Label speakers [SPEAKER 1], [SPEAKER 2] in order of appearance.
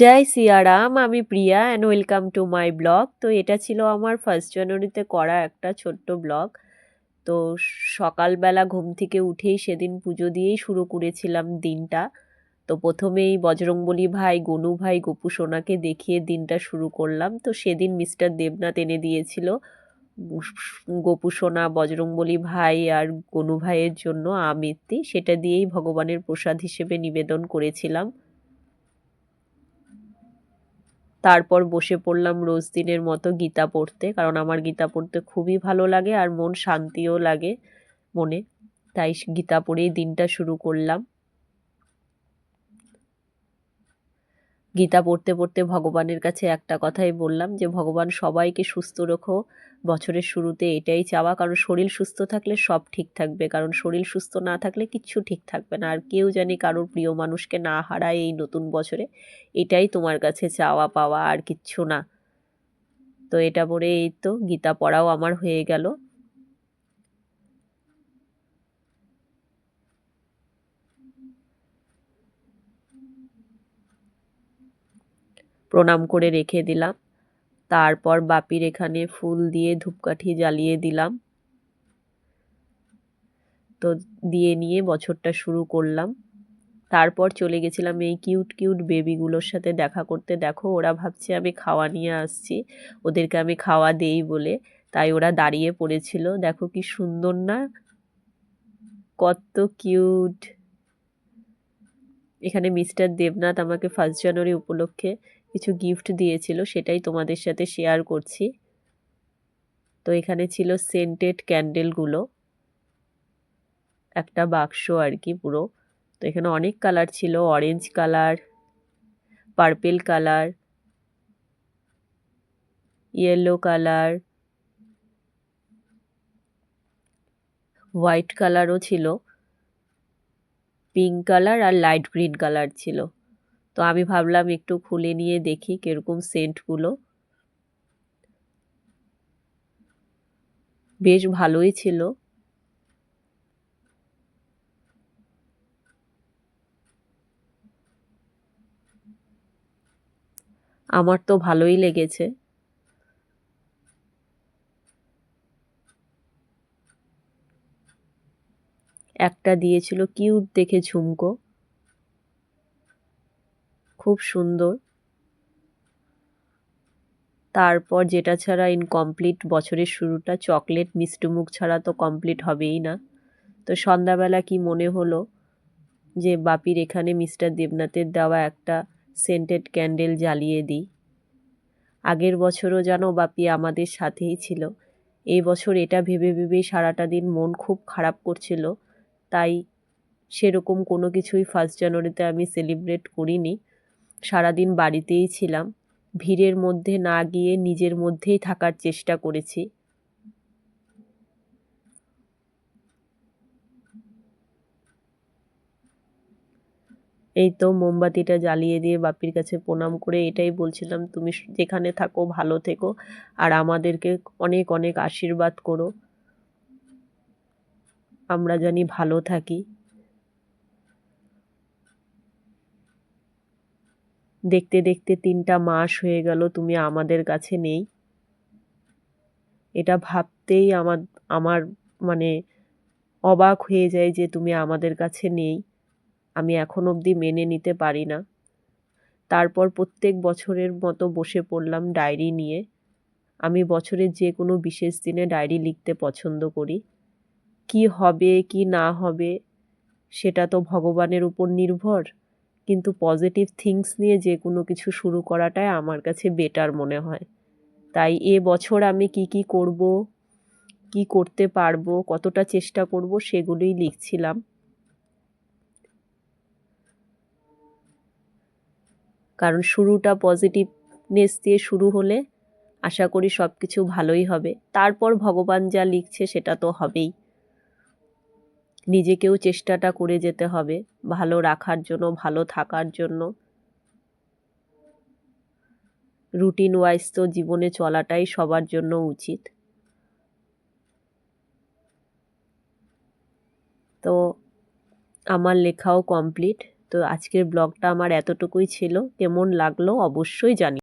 [SPEAKER 1] জয় সিয়ারাম, আমি Priya and welcome to my blog তো এটা ছিল আমার ফার্স্ট জানুয়ারিতে করা একটা ছোট্ট ব্লগ তো সকালবেলা ঘুম থেকে উঠেই সেদিন পুজো দিয়েই শুরু করেছিলাম দিনটা। তো প্রথমেই বজরংবলী ভাই, গনু ভাই, গোপু সোনাকে দেখিয়ে দিনটা শুরু করলাম। তো সেদিন মিস্টার দেবনাথ এনে দিয়েছিল। গোপু সোনা, বজরংবলী ভাই আর গনু ভাইয়ের জন্য আমিত্তি সেটা দিয়েই ভগবানের প্রসাদ হিসেবে নিবেদন করেছিলাম। তারপর বসে পড়লাম রোজ দিনের মতো গীতা পড়তে, কারণ আমার গীতা পড়তে খুবই ভালো লাগে আর মন শান্তিও লাগে মনে। তাই গীতা পড়েই দিনটা শুরু করলাম। গীতা পড়তে পড়তে ভগবানের কাছে একটা কথাই বললাম যে, ভগবান সবাইকে সুস্থ রেখো। বছরের শুরুতে এটাই চাওয়া। কারণ শরীর সুস্থ থাকলে সব ঠিক থাকবে। কারণ শরীর সুস্থ না থাকলে কিচ্ছু ঠিক থাকবে না। আর কেউ জানি কারোর প্রিয় মানুষকে না হারায় এই নতুন বছরে। এটাই তোমার কাছে চাওয়া পাওয়া। আর কিচ্ছু না। তো এটা পরে এই তো, গীতা পড়াও আমার হয়ে গেল। প্রণাম করে রেখে দিলাম। তারপর বাপির এখানে ফুল দিয়ে ধূপকাঠি জ্বালিয়ে দিলাম। তো দিয়ে নিয়ে বছরটা শুরু করলাম। তারপর চলে গেছিলাম এই কিউট কিউট বেবিগুলোর সাথে দেখা করতে। দেখো, ওরা ভাবছে আমি খাওয়া নিয়ে আসছি। ওদেরকে আমি খাওয়া দেই বলে। তাই ওরা দাঁড়িয়ে পড়েছিল। দেখো কি সুন্দর না? কত কিউট! এখানে মিস্টার দেবনাথ আমাকে ফার্স্ট জানুয়ারি উপলক্ষে কিছু গিফট দিয়েছিল, সেটাই তোমাদের সাথে শেয়ার করছি। তো এখানে ছিল সেন্টেড ক্যান্ডেলগুলো একটা বাক্স আর কি পুরো। তো এখানে অনেক কালার ছিল orange colour purple colour yellow colour white কালারও ছিল। পিঙ্ক কালার আর লাইট গ্রিন কালার ছিল। তো আমি ভাবলাম একটু খুলে নিয়ে দেখি কীরকম সেন্টগুলো বেশ ভালোই ছিল। আমার তো ভালোই লেগেছে। একটা দিয়েছিল কিউট দেখে ঝুমকো। খুব সুন্দর। তারপর যেটা ছাড়া ইনকমপ্লিট বছরের শুরুটা চকলেট মিষ্টিমুখ ছাড়া তো কমপ্লিট হবেই না। তো সন্ধ্যাবেলা কি মনে হলো যে বাপির এখানে মিস্টার দেবনাথের দেওয়া একটা সেন্টেড ক্যান্ডেল জ্বালিয়ে দিই? আগের বছরও যেন বাপি আমাদের সাথেই ছিল। এই বছর এটা ভেবে ভেবেই সারাটা দিন মন খুব খারাপ করছিল। তাই সেরকম কোনো কিছুই ফার্স্ট জানুয়ারিতে আমি সেলিব্রেট করিনি। সারাদিন বাড়িতেই ছিলাম। ভিড়ের মধ্যে না গিয়ে নিজের মধ্যেই থাকার চেষ্টা করেছি। এই তো মোমবাতিটা জ্বালিয়ে দিয়ে বাপির কাছে প্রণাম করে এটাই বলছিলাম, তুমি যেখানে থাকো ভালো থেকো আর আমাদেরকে অনেক অনেক আশীর্বাদ করো। আমরা জানি ভালো থাকি। দেখতে দেখতে তিনটা মাস হয়ে গেল, তুমি আমাদের কাছে নেই। এটা ভাবতেই আমার আমার মানে অবাক হয়ে যায় যে তুমি আমাদের কাছে নেই। আমি এখন অবধি মেনে নিতে পারি না। তারপর প্রত্যেক বছরের মতো বসে পড়লাম ডায়েরি নিয়ে। আমি বছরের যে কোনো বিশেষ দিনে ডায়েরি লিখতে পছন্দ করি। কি হবে, কি না হবে, সেটা তো ভগবানের উপর নির্ভর। কিন্তু পজিটিভ থিংস নিয়ে যে কোনো কিছু শুরু করাটাই আমার কাছে বেটার মনে হয়। তাই এ বছর আমি কি কি করব, কি করতে পারব, কতটা চেষ্টা করব সেগুলোই লিখছিলাম। কারণ শুরুটা পজিটিভনেস দিয়ে শুরু হলে আশা করি সব কিছু ভালোই হবে। তারপর ভগবান যা লিখছে সেটা তো হবেই। নিজেকেও চেষ্টাটা করে যেতে হবে, ভালো রাখার জন্য, ভালো থাকার জন্য। রুটিন ওয়াইজ তো জীবনে চলাটাই সবার জন্য উচিত। তো আমার লেখাও কমপ্লিট। তো আজকের ব্লগটা আমার এতটুকুই ছিল। কেমন লাগল অবশ্যই জানি